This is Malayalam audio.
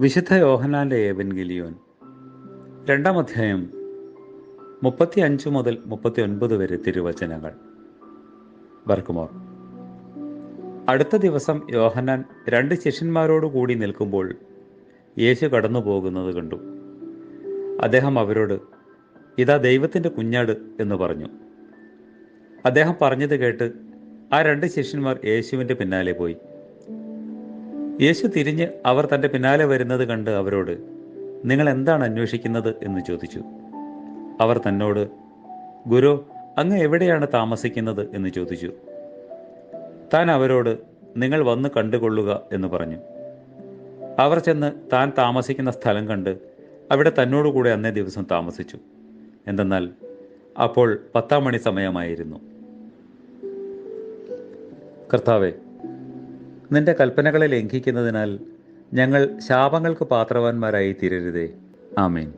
വിശുദ്ധ യോഹനാന്റെ ഏവൻഗലിയോൻ രണ്ടാം അധ്യായം മുപ്പത്തി അഞ്ച് മുതൽ മുപ്പത്തി ഒൻപത് വരെ തിരുവചനങ്ങൾ. വർക്കുമോർ അടുത്ത ദിവസം യോഹനാൻ രണ്ട് ശിഷ്യന്മാരോട് കൂടി നിൽക്കുമ്പോൾ യേശു കടന്നു പോകുന്നത് കണ്ടു. അദ്ദേഹം അവരോട് ഇതാ ദൈവത്തിന്റെ കുഞ്ഞാട് എന്ന് പറഞ്ഞു. അദ്ദേഹം പറഞ്ഞത് കേട്ട് ആ രണ്ട് ശിഷ്യന്മാർ യേശുവിന്റെ പിന്നാലെ പോയി. യേശു തിരിഞ്ഞ് അവർ തന്റെ പിന്നാലെ വരുന്നത് കണ്ട് അവരോട് നിങ്ങൾ എന്താണ് അന്വേഷിക്കുന്നത്? എന്ന് ചോദിച്ചു. അവർ തന്നോട് ഗുരു അങ്ങ് എവിടെയാണ് താമസിക്കുന്നത്? എന്ന് ചോദിച്ചു. താൻ അവരോട് നിങ്ങൾ വന്ന് കണ്ടുകൊള്ളുക എന്ന് പറഞ്ഞു. അവർ ചെന്ന് താൻ താമസിക്കുന്ന സ്ഥലം കണ്ട് അവിടെ തന്നോടുകൂടെ അന്നേ ദിവസം താമസിച്ചു. എന്തെന്നാൽ അപ്പോൾ പത്താം മണി സമയമായിരുന്നു. കർത്താവെ നിന്റെ കൽപ്പനകളെ ലംഘിക്കുന്നതിനാൽ ഞങ്ങൾ ശാപങ്ങൾക്ക് പാത്രവാന്മാരായി തീരരുതേ ആമേൻ.